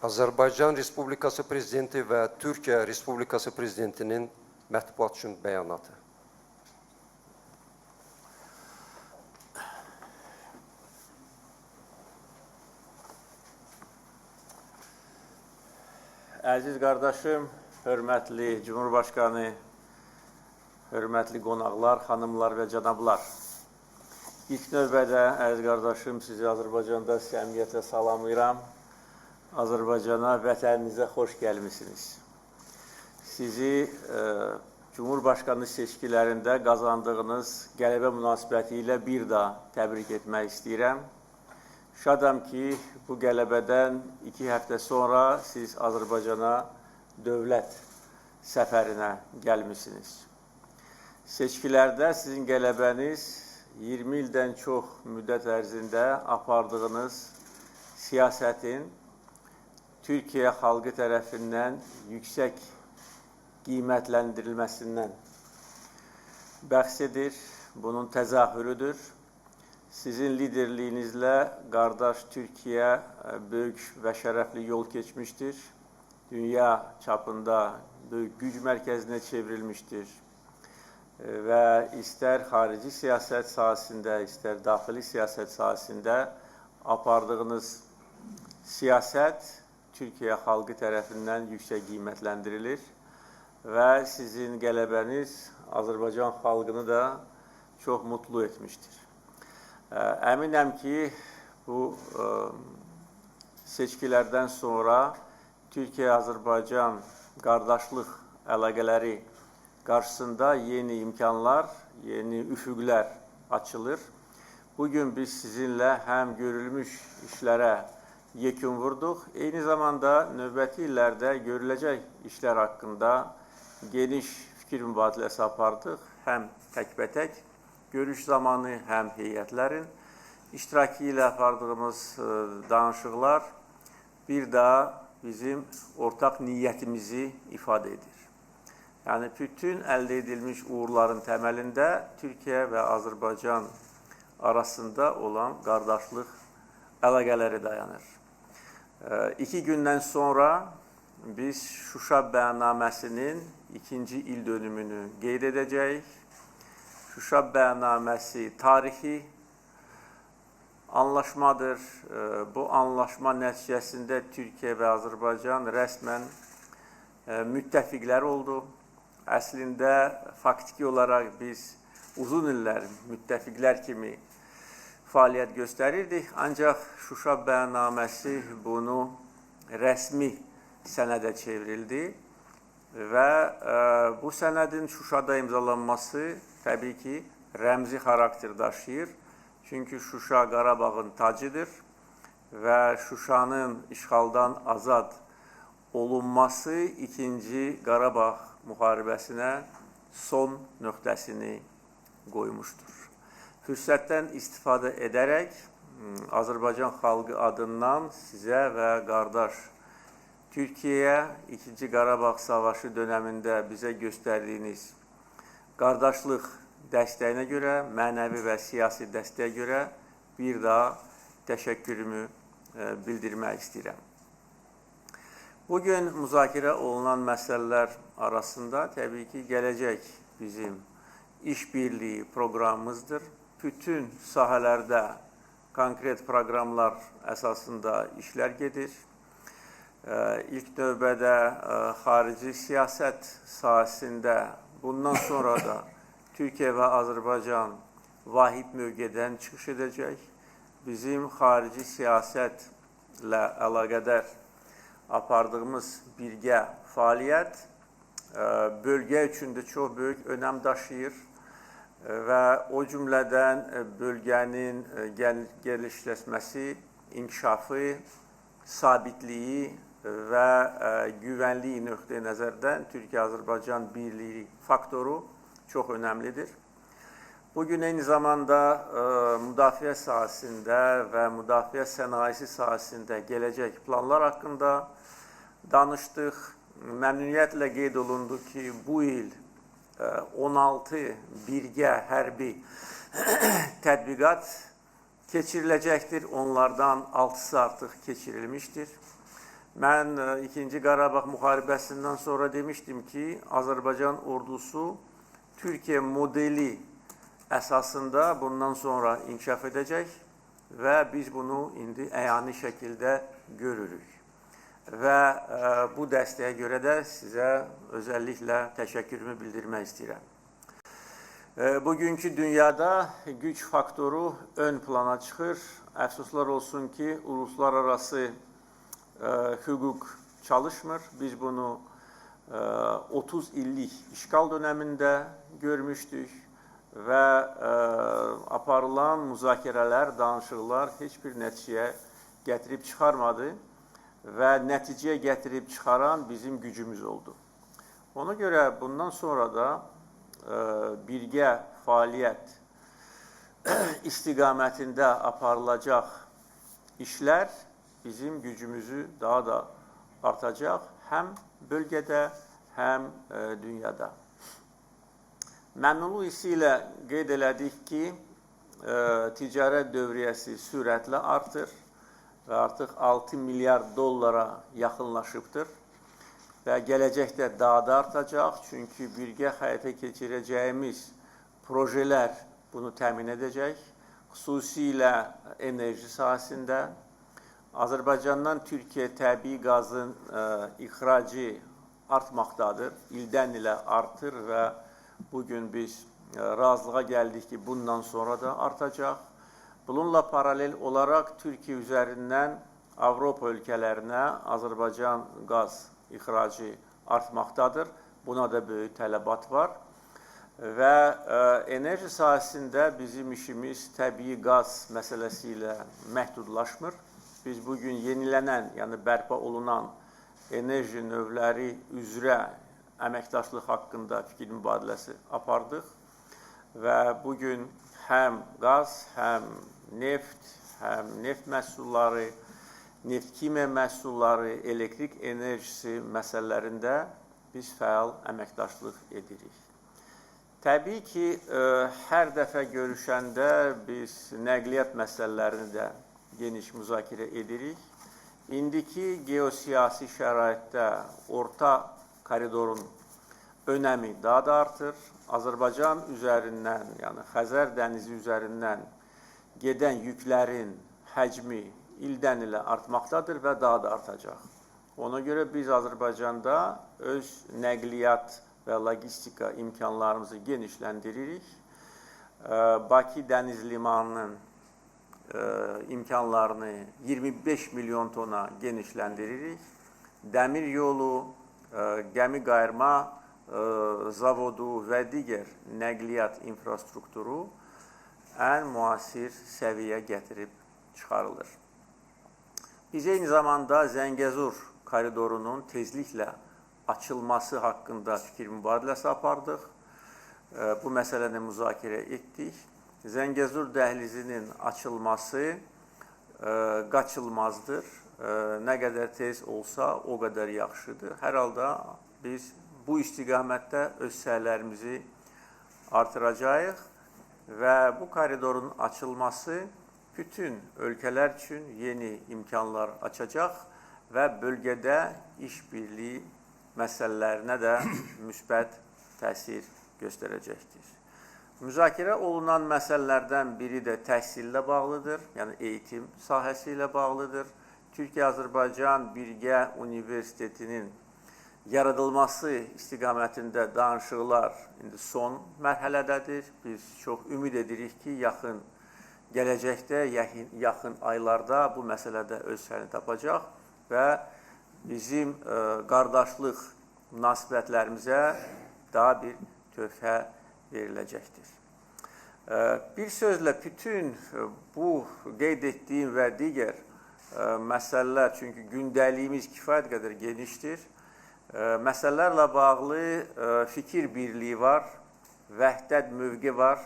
Azərbaycan Respublikası Prezidenti və Türkiyə Respublikası Prezidentinin mətbuat üçün bəyanatı. Əziz qardaşım, hörmətli Cumhurbaşqanı, hörmətli qonaqlar, xanımlar və cənablar. İlk növbədə, əziz qardaşım, sizi Azərbaycanda səmiyyətlə salamlayıram. Azerbaycan'a, vətəninize hoş gelmişsiniz. Sizi e, Cumhurbaşkanı seçkilerinde kazandığınız gelebe münasebetiyle bir daha tebrik etmek istedim. Şadam ki bu gelebeden iki hafta sonra siz Azerbaycan'a dövlət səfərinə gəlmişsiniz. Seçkilərdə sizin qələbəniz 20 ildən çox müddət ərzində apardığınız siyasətin Türkiyə xalqı tərəfindən yüksək qiymətləndirilməsindən bəxs edir, bunun təzahürüdür. Sizin liderliyinizlə qardaş Türkiyə e, böyük və şərəfli yol keçmişdir. Dünya çapında böyük güc mərkəzinə çevrilmişdir. E, Və istər xarici siyasət sahəsində, istər daxili siyasət sahəsində apardığınız siyasət Türkiyə xalqı tərəfindən yüksək qiymətləndirilir və sizin qələbəniz Azərbaycan xalqını da çox mutlu etmişdir. Əminəm ki, bu seçkilərdən sonra Türkiyə-Azərbaycan qardaşlıq əlaqələri qarşısında yeni imkanlar, yeni üfüqlər açılır. Bugün biz sizinlə həm görülmüş işlərə yekun vurduq, eyni zamanda növbəti illərdə görüləcək işlər haqqında geniş fikir mübadiləsi apardıq, həm təkbətək görüş zamanı, həm heyətlərin iştirakı ilə apardığımız e, danışıqlar bir daha bizim ortaq niyyətimizi ifadə edir. Yəni bütün əldə edilmiş uğurların təməlində Türkiyə və Azərbaycan arasında olan qardaşlıq əlaqələri dayanır. İki gündən sonra biz Şuşa bəyannaməsinin ikinci il dönümünü qeyd edəcəyik. Şuşa bəyannaməsi tarixi anlaşmadır. Bu anlaşma nəticəsində Türkiyə və Azərbaycan rəsmən e, müttəfiqlər oldu. Əslində faktiki olaraq biz uzun illər müttəfiqlər kimi fəaliyyət göstərirdik, ancaq Şuşa bəyannaməsi bunu rəsmi sənədə çevrildi və ə, bu sənədin Şuşada imzalanması təbii ki, rəmzi xarakter daşıyır. Çünki Şuşa Qarabağın tacıdır və Şuşanın işğaldan azad olunması 2-ci Qarabağ müharibəsinə son nöqtəsini qoymuşdur. Fürsətdən istifadə edərək Azərbaycan xalqı adından sizə və qardaş Türkiyəyə 2-ci Qarabağ savaşı dönəmində bizə göstərdiyiniz qardaşlıq dəstəyinə görə, mənəvi və siyasi dəstəyə görə bir daha təşəkkürümü e, bildirmək istəyirəm. Bugün müzakirə olunan məsələlər arasında təbii ki, gələcək bizim işbirliyi proqramımızdır. Bütün sahələrdə konkret proqramlar əsasında işlər gedir. İlk növbədə xarici siyasət sahəsində bundan sonra da Türkiyə və Azərbaycan vahid mövqedən çıxış edəcək. Bizim xarici siyasətlə əlaqədar apardığımız birgə fəaliyyət bölgə üçün də çox böyük önəm daşıyır və o cümlədən ə, bölgənin gəl gəlişləşməsi, inkişafı, sabitliyi və ə, güvənliyi nöqteyi nəzərdən Türkiyə-Azərbaycan birliyi faktoru çox önəmlidir. Bugün eyni zamanda müdafiə sahəsində və müdafiə sənayesi sahəsində gələcək planlar haqqında danışdıq. Məmnuniyyətlə qeyd olundu ki, bu il 16 birgə hərbi tədbiqat keçiriləcəkdir. Onlardan 6-sı artıq keçirilmişdir. Mən e, 2-ci Qarabağ müharibəsindən sonra demişdim ki, Azərbaycan ordusu Türkiyə modeli əsasında bundan sonra inkişaf edəcək və biz bunu indi əyani şəkildə görürük. Və e, bu dəstəyə görə də sizə özəlliklə təşəkkürümü bildirmək istəyirəm. E, Bugünkü dünyada güc faktoru ön plana çıxır. Əfsuslar olsun ki, uluslararası e, hüquq çalışmır. Biz bunu e, 30 illik işgal dönemində görmüşdük və e, aparılan müzakirələr, danışıqlar heç bir nəticəyə gətirib çıxarmadı və nəticəyə gətirib çıxaran bizim gücümüz oldu. Ona görə bundan sonra da e, birgə fəaliyyət istiqamətində aparılacaq işlər bizim gücümüzü daha da artacaq həm bölgədə, həm e, dünyada. Məmnunluq hissi ilə qeyd elədik ki, e, ticarət dövriyyəsi sürətlə artır və artıq 6 milyard dollara yaxınlaşıbdır və gələcəkdə daha da artacaq, çünki birgə həyata keçirəcəyimiz projelər bunu təmin edəcək. Xüsusilə enerji sahəsində Azərbaycandan Türkiyə təbii qazın ə, ixracı artmaqdadır. İldən ilə artır və bu gün biz ə, razılığa gəldik ki, bundan sonra da artacaq. Bununla paralel olaraq Türkiyə üzərindən Avropa ölkələrinə Azərbaycan qaz ixracı artmaqdadır. Buna da böyük tələbat var. Və ə, enerji sahəsində bizim işimiz təbii qaz məsələsi ilə məhdudlaşmır. Biz bugün yenilənən, yəni bərpa olunan enerji növləri üzrə əməkdaşlıq haqqında fikir mübadiləsi apardıq və bu gün həm qaz, həm neft, həm neft məhsulları, neft kimya məhsulları, elektrik enerjisi məsələlərində biz fəal əməkdaşlıq edirik. Təbii ki, ə, hər dəfə görüşəndə biz nəqliyyat məsələlərini də geniş müzakirə edirik. İndiki geosiyasi şəraitdə orta koridorun önəmi daha da artır. Azərbaycan üzərindən, yəni Xəzər dənizi üzərindən gedən yüklərin həcmi ildən ilə artmaqdadır və daha da artacaq. Ona görə biz Azərbaycanda öz nəqliyyat və logistika imkanlarımızı genişləndiririk. Bakı dəniz limanının imkanlarını 25 milyon tona genişləndiririk. Dəmir yolu, gəmi qayırma zavodu və digər nəqliyyat infrastrukturu ən müasir səviyyə gətirib çıxarılır. Biz eyni zamanda Zəngəzur koridorunun tezliklə açılması haqqında fikir mübadiləsi apardıq. Bu məsələni müzakirə etdik. Zəngəzur dəhlizinin açılması qaçılmazdır. Nə qədər tez olsa, o qədər yaxşıdır. Hər halda biz bu istiqamətdə öz səylərimizi artıracağıq və bu koridorun açılması bütün ölkələr üçün yeni imkanlar açacaq və bölgədə işbirliyi məsələlərinə də müsbət təsir göstərəcəkdir. Müzakirə olunan məsələlərdən biri də təhsillə bağlıdır, yəni eğitim sahəsi ilə bağlıdır. Türkiyə-Azərbaycan Birgə Universitetinin yaradılması istiqamətində danışıqlar indi son mərhələdədir. Biz çox ümid edirik ki, yaxın gələcəkdə, yaxın, yaxın aylarda bu məsələdə öz həllini tapacaq və bizim ə, qardaşlıq münasibətlərimizə daha bir töhfə veriləcəkdir. Bir sözlə bütün bu qeyd etdiyim və digər məsələlər, çünki gündəliyimiz kifayət qədər genişdir, məsələlərlə bağlı fikir birliyi var, vəhdət mövqe var,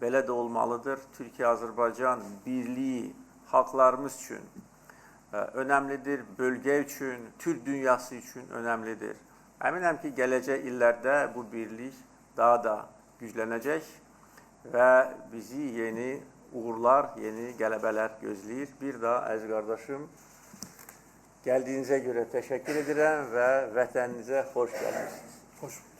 belə də olmalıdır. Türkiyə-Azərbaycan birliyi xalqlarımız üçün önəmlidir, bölgə üçün, Türk dünyası üçün önəmlidir. Əminəm ki, gələcək illərdə bu birlik daha da güclənəcək və bizi yeni uğurlar, yeni qələbələr gözləyir. Bir daha əziz qardaşım, Geldiğinize göre teşekkür ederim ve vatanınıza hoş geldiniz. Hoş bulduk.